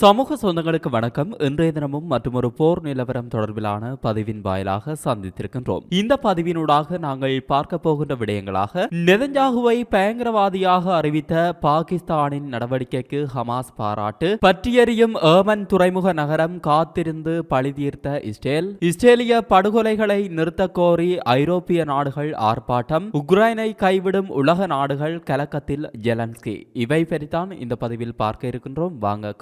சமூக சொந்தங்களுக்கு வணக்கம். இன்றைய தினமும் மற்றொரு போர் நிலவரம் தொடர்பிலான பதிவின் வாயிலாக சந்தித்திருக்கின்றோம். இந்த பதிவினூடாக நாங்கள் பார்க்க போகின்ற விடயங்களாக நெதஞ்சாகுவை பயங்கரவாதியாக அறிவித்த பாகிஸ்தானின் நடவடிக்கைக்கு ஹமாஸ் பாராட்டு பற்றியறியும் ஏமன் துறைமுக நகரம் காத்திருந்து பழிதீர்த்த இஸ்ரேல் இஸ்ரேலிய படுகொலைகளை நிறுத்த கோரி ஐரோப்பிய நாடுகள் ஆர்ப்பாட்டம் உக்ரைனை கைவிடும் உலக நாடுகள் கலக்கத்தில் ஜெலன்ஸ்கி. இவை பற்றித்தான் இந்த பதிவில் பார்க்க இருக்கின்றோம். வாங்க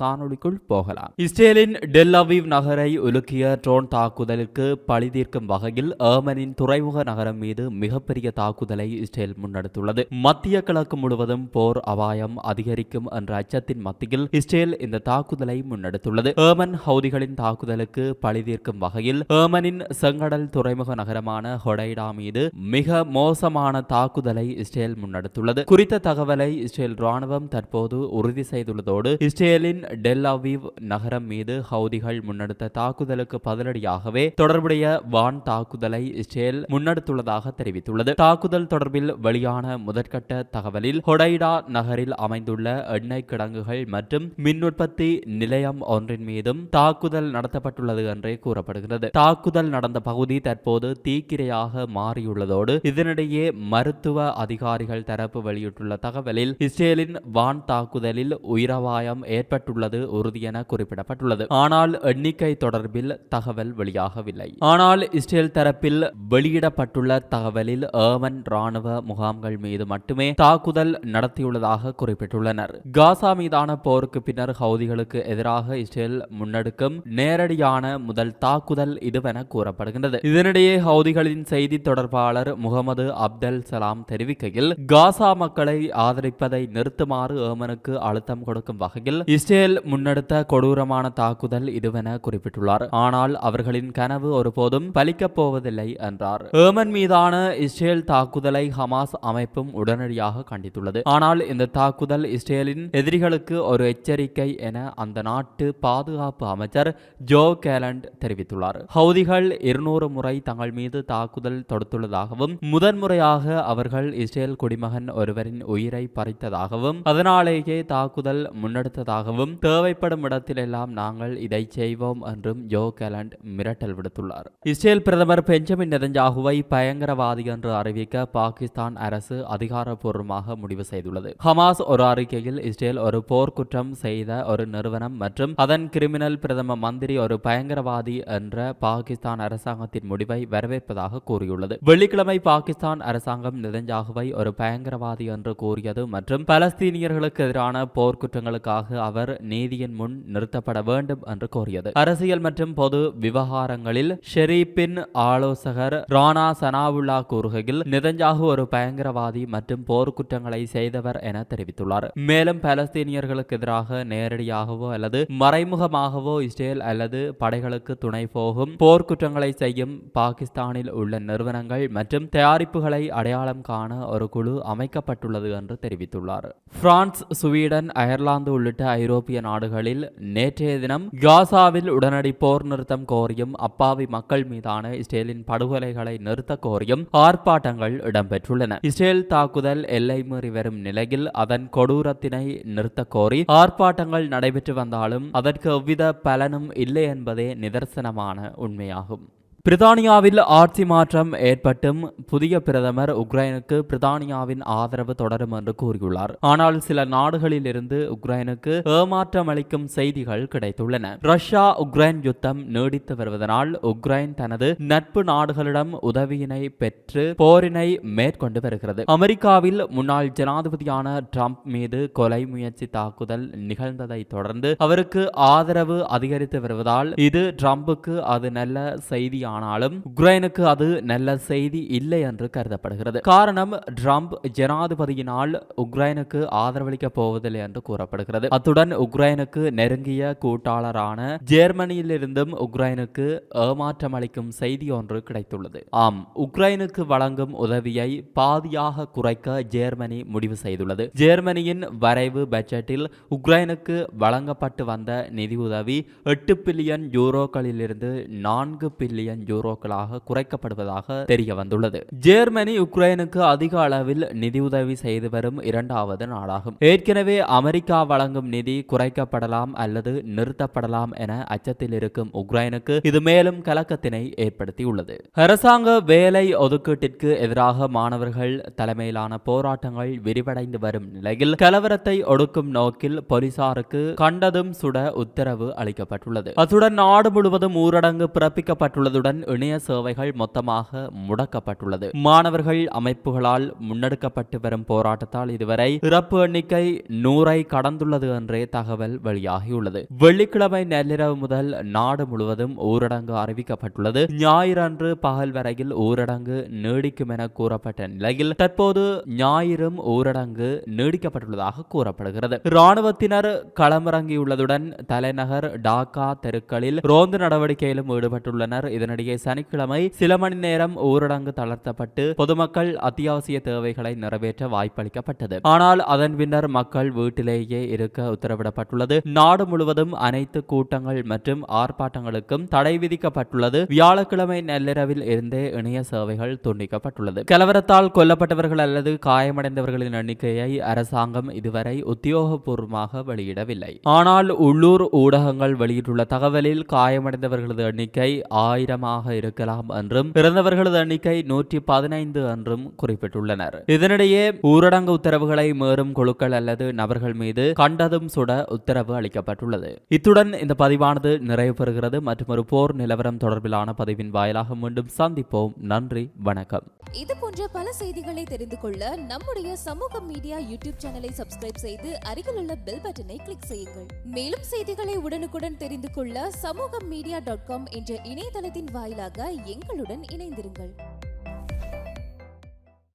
காணொளிக்குள் போகலாம். இஸ்ரேலின் டெல் அவீவ் நகரை உலுக்கிய ட்ரோன் தாக்குதலுக்கு பழி தீர்க்கும் வகையில் ஏமனின் துறைமுக நகரம் மீது மிகப்பெரிய தாக்குதலை இஸ்ரேல் முன்னெடுத்துள்ளது. மத்திய கிழக்கு முழுவதும் போர் அபாயம் அதிகரிக்கும் என்ற அச்சத்தின் மத்தியில் இஸ்ரேல் இந்த தாக்குதலை முன்னெடுத்துள்ளது. ஏமன் ஹவுதிகளின் தாக்குதலுக்கு பழி தீர்க்கும் வகையில் ஏமனின் செங்கடல் துறைமுக நகரமான ஹொடைடா மீது மிக மோசமான தாக்குதலை இஸ்ரேல் முன்னெடுத்துள்ளது. குறித்த தகவலை இஸ்ரேல் ராணுவம் தற்போது உறுதி செய்துள்ளதோடு இஸ்ரேலின் டெல் அவீவ் நகரம் மீது ஹவுதிகள் முன்னெடுத்த தாக்குதலுக்கு பதிலடியாகவே தொடர்புடைய வான் தாக்குதலை இஸ்ரேல் முன்னெடுத்துள்ளதாக தெரிவித்துள்ளது. தாக்குதல் தொடர்பில் வெளியான முதற்கட்ட தகவலில் ஹொடைடா நகரில் அமைந்துள்ள எண்ணெய் கிடங்குகள் மற்றும் மின் உற்பத்தி நிலையம் ஒன்றின் மீதும் தாக்குதல் நடத்தப்பட்டுள்ளது என்றே கூறப்படுகிறது. தாக்குதல் நடந்த பகுதி தற்போது தீக்கிரையாக மாறியுள்ளதோடு இதனிடையே மருத்துவ அதிகாரிகள் தரப்பு வெளியிட்டுள்ள தகவலில் இஸ்ரேலின் வான் தாக்குதலில் உயிரபாயம் ஏற்பட்டுள்ளது உறுதி என குறிப்பிடப்பட்டுள்ளது. ஆனால் எண்ணிக்கை தொடர்பில் தகவல் வெளியாகவில்லை. ஆனால் இஸ்ரேல் தரப்பில் வெளியிடப்பட்டுள்ள தகவலில் ஏமன் ராணுவ முகாம்கள் மீது மட்டுமே தாக்குதல் நடத்தியுள்ளதாக குறிப்பிட்டுள்ளனர். காசா மீதான போருக்கு பின்னர் ஹவுதிகளுக்கு எதிராக இஸ்ரேல் முன்னெடுக்கும் நேரடியான முதல் தாக்குதல் இதுவென கூறப்படுகின்றது. இதனிடையே ஹவுதிகளின் செய்தி தொடர்பாளர் முகமது அப்தல் சலாம் தெரிவிக்கையில் காசா மக்களை ஆதரிப்பதை நிறுத்துமாறு ஏமனுக்கு அழுத்தம் கொடுக்கும் வகையில் இஸ்ரேல் முன்னெடுத்த கொடூரமான தாக்குதல் இதுவென குறிப்பிட்டுள்ளார். ஆனால் அவர்களின் கனவு ஒருபோதும் பலிக்கப் போவதில்லை என்றார். ஏமன் மீதான இஸ்ரேல் தாக்குதலை ஹமாஸ் அமைப்பும் உடனடியாக கண்டித்துள்ளது. ஆனால் இந்த தாக்குதல் இஸ்ரேலின் எதிரிகளுக்கு ஒரு எச்சரிக்கை என அந்த நாட்டு பாதுகாப்பு அமைச்சர் ஜோ கேலண்ட் தெரிவித்துள்ளார். ஹவுதிகள் இருநூறு முறை தங்கள் மீது தாக்குதல் தொடுத்துள்ளதாகவும் முதன்முறையாக அவர்கள் இஸ்ரேல் குடிமகன் ஒருவரின் உயிரை பறித்ததாகவும் அதனாலேயே தாக்குதல் முன்னெடுத்ததாகவும் தேவை தேவைப்படும் இடத்திலெல்லாம் நாங்கள் இதை செய்வோம் என்றும் ஜோ கேலண்ட் மிரட்டல் விடுத்துள்ளார். இஸ்ரேல் பிரதமர் பெஞ்சமின் நெதஞ்சாகுவை பயங்கரவாதி என்று அறிவிக்க பாகிஸ்தான் அரசு அதிகாரப்பூர்வமாக முடிவு செய்துள்ளது. ஹமாஸ் ஒரு அறிக்கையில் இஸ்ரேல் ஒரு போர்க்குற்றம் செய்த ஒரு நிறுவனம் மற்றும் அதன் கிரிமினல் பிரதம மந்திரி ஒரு பயங்கரவாதி என்ற பாகிஸ்தான் அரசாங்கத்தின் முடிவை வரவேற்பதாக கூறியுள்ளது. வெள்ளிக்கிழமை பாகிஸ்தான் அரசாங்கம் நெதஞ்சாகுவை ஒரு பயங்கரவாதி என்று கூறியது மற்றும் பலஸ்தீனியர்களுக்கு எதிரான போர்க்குற்றங்களுக்காக அவர் நீதியின் முன் நிறுத்தப்பட வேண்டும் என்று கோரியது. அரசியல் மற்றும் பொது விவகாரங்களில் ஷெரீப்பின் ஆலோசகர் ராணா சனாவுல்லா கூறுகையில் நிதஞ்சாகு ஒரு பயங்கரவாதி மற்றும் போர்க்குற்றங்களை செய்தவர் என தெரிவித்துள்ளார். மேலும் பலஸ்தீனியர்களுக்கு எதிராக நேரடியாகவோ அல்லது மறைமுகமாகவோ இஸ்ரேல் அல்லது படைகளுக்கு துணை போகும் போர்க்குற்றங்களை செய்யும் பாகிஸ்தானில் உள்ள நிறுவனங்கள் மற்றும் தயாரிப்புகளை அடையாளம் காண ஒரு குழு அமைக்கப்பட்டுள்ளது என்று தெரிவித்துள்ளார். பிரான்ஸ் ஸ்வீடன் அயர்லாந்து உள்ளிட்ட ஐரோப்பிய நாடுகள் நாடுகளில் நேற்றைய தினம் காசாவில் உடனடி போர் நிறுத்தம் கோரியும் அப்பாவி மக்கள் மீதான இஸ்ரேலின் படுகொலைகளை நிறுத்த கோரியும் ஆர்ப்பாட்டங்கள் இடம்பெற்றுள்ளன. இஸ்ரேல் தாக்குதல் எல்லை மீறி வரும் நிலையில் அதன் கொடூரத்தினை நிறுத்த கோரி ஆர்ப்பாட்டங்கள் நடைபெற்று வந்தாலும் அதற்கு எவ்வித பலனும் இல்லை என்பதே நிதர்சனமான உண்மையாகும். பிரித்தானியாவில் ஆட்சி மாற்றம் ஏற்பட்டும். புதிய பிரதமர் உக்ரைனுக்கு பிரித்தானியாவின் ஆதரவு தொடரும் என்று கூறியுள்ளார். ஆனால் சில நாடுகளில் இருந்து உக்ரைனுக்கு ஏமாற்றம் அளிக்கும் செய்திகள் கிடைத்துள்ளன. ரஷ்யா உக்ரைன் யுத்தம் நீடித்து வருவதனால் உக்ரைன் தனது நட்பு நாடுகளிடம் உதவியினை பெற்று போரினை மேற்கொண்டு வருகிறது. அமெரிக்காவில் முன்னாள் ஜனாதிபதியான ட்ரம்ப் மீது கொலை முயற்சி தாக்குதல் நிகழ்ந்ததை தொடர்ந்து அவருக்கு ஆதரவு அதிகரித்து வருவதால் இது டிரம்புக்கு அது நல்ல செய்தியான ஆனாலும் உக்ரைனுக்கு அது நல்ல செய்தி இல்லை என்று கருதப்படுகிறது. காரணம் ட்ரம்ப் ஜனாதிபதியினால் உக்ரைனுக்கு ஆதரவளிக்க போவதில்லை என்று கூறப்படுகிறது. அத்துடன் உக்ரைனுக்கு நெருங்கிய கூட்டாளரான ஜெர்மனியிலிருந்தும் உக்ரைனுக்கு ஏமாற்றம் அளிக்கும் செய்தி ஒன்று கிடைத்துள்ளது. ஆம் உக்ரைனுக்கு வழங்கும் உதவியை பாதியாக குறைக்க ஜெர்மனி முடிவு செய்துள்ளது. ஜெர்மனியின் வரைவு பட்ஜெட்டில் உக்ரைனுக்கு வழங்கப்பட்டு வந்த நிதியுதவி எட்டு பில்லியன் யூரோக்களிலிருந்து நான்கு பில்லியன் பில்லியன் யூரோக்களாக குறைக்கப்படுவதாக தெரிய வந்துள்ளது ஜெர்மனி உக்ரைனுக்கு அதிக அளவில் நிதியுதவி செய்து வரும் இரண்டாவது நாடாகும். ஏற்கனவே அமெரிக்கா வழங்கும் நிதி குறைக்கப்படலாம் அல்லது நிறுத்தப்படலாம் என அச்சத்தில் இருக்கும் உக்ரைனுக்கு இது மேலும் கலக்கத்தினை ஏற்படுத்தியுள்ளது. அரசாங்க வேலை ஒதுக்கீட்டிற்கு எதிராக மாணவர்கள் தலைமையிலான போராட்டங்கள் விரிவடைந்து வரும் நிலையில் கலவரத்தை ஒடுக்கும் நோக்கில் போலீசாருக்கு கண்டதும் சுட உத்தரவு அளிக்கப்பட்டுள்ளது. அத்துடன் நாடு முழுவதும் ஊரடங்கு பிறப்பிக்கப்பட்டுள்ளதுடன் இணைய சேவைகள் மொத்தமாக முடக்கப்பட்டுள்ளது. மாணவர்கள் அமைப்புகளால் முன்னெடுக்கப்பட்டு வரும் போராட்டத்தால் இதுவரை இறப்பு எண்ணிக்கை நூறை கடந்துள்ளது என்றே தகவல் வெளியாகியுள்ளது. வெள்ளிக்கிழமை நள்ளிரவு முதல் நாடு முழுவதும் ஊரடங்கு அறிவிக்கப்பட்டுள்ளது. ஞாயிறன்று பகல் வரையில் ஊரடங்கு நீடிக்கும் என கூறப்பட்ட நிலையில் தற்போது ஞாயிறும் ஊரடங்கு நீடிக்கப்பட்டுள்ளதாக கூறப்படுகிறது. இராணுவத்தினர் களமிறங்கியுள்ளதுடன் தலைநகர் டாக்கா தெருக்களில் ரோந்து நடவடிக்கையிலும் ஈடுபட்டுள்ளனர். இதனிடையே சனிக்கிழமை சில மணி நேரம் ஊரடங்கு தளர்த்தப்பட்டு பொதுமக்கள் அத்தியாவசிய தேவைகளை நிறைவேற்ற வாய்ப்பளிக்கப்பட்டது. ஆனால் அதன் பின்னர் மக்கள் வீட்டிலேயே இருக்க உத்தரவிடப்பட்டுள்ளது. நாடு முழுவதும் அனைத்து கூட்டங்கள் மற்றும் ஆர்ப்பாட்டங்களுக்கும் தடை விதிக்கப்பட்டுள்ளது. வியாழக்கிழமை நள்ளிரவில் இருந்தே இணைய சேவைகள் துண்டிக்கப்பட்டுள்ளது. கலவரத்தால் கொல்லப்பட்டவர்கள் அல்லது காயமடைந்தவர்களின் எண்ணிக்கையை அரசாங்கம் இதுவரை உத்தியோகபூர்வமாக வெளியிடவில்லை. ஆனால் உள்ளூர் ஊடகங்கள் வெளியிட்டுள்ள தகவலில் காயமடைந்தவர்களது எண்ணிக்கை ஆயிரம் அதிகமாக இருக்கலாம் என்றும் இறந்தவர்களது எண்ணிக்கை நூற்றி பதினைந்து என்றும் குறிப்பிட்டுள்ளனர். இதனிடையே ஊரடங்கு உத்தரவுகளை மீறும் குழுக்கள் அல்லது நபர்கள் மீது கண்டதும் சுட உத்தரவு அளிக்கப்பட்டுள்ளது. இத்துடன் இந்த பதிவானது நிறைவு பெறுகிறது. மற்றும் ஒரு போர் நிலவரம் தொடர்பிலான பதிவின் வாயிலாக மீண்டும் சந்திப்போம். நன்றி வணக்கம். இது போன்ற பல செய்திகளை தெரிந்து கொள்ள நம்முடைய சமூக மீடியா யூடியூப் சேனலை சப்ஸ்கிரைப் செய்து அருகில் உள்ள பெல் பட்டனை கிளிக் செய்யுங்கள். மேலும் செய்திகளை உடனுக்குடன் தெரிந்து கொள்ள சமூக மீடியா டாட் காம் என்ற இணையதளத்தின் வாயிலாக எங்களுடன் இணைந்திருங்கள்.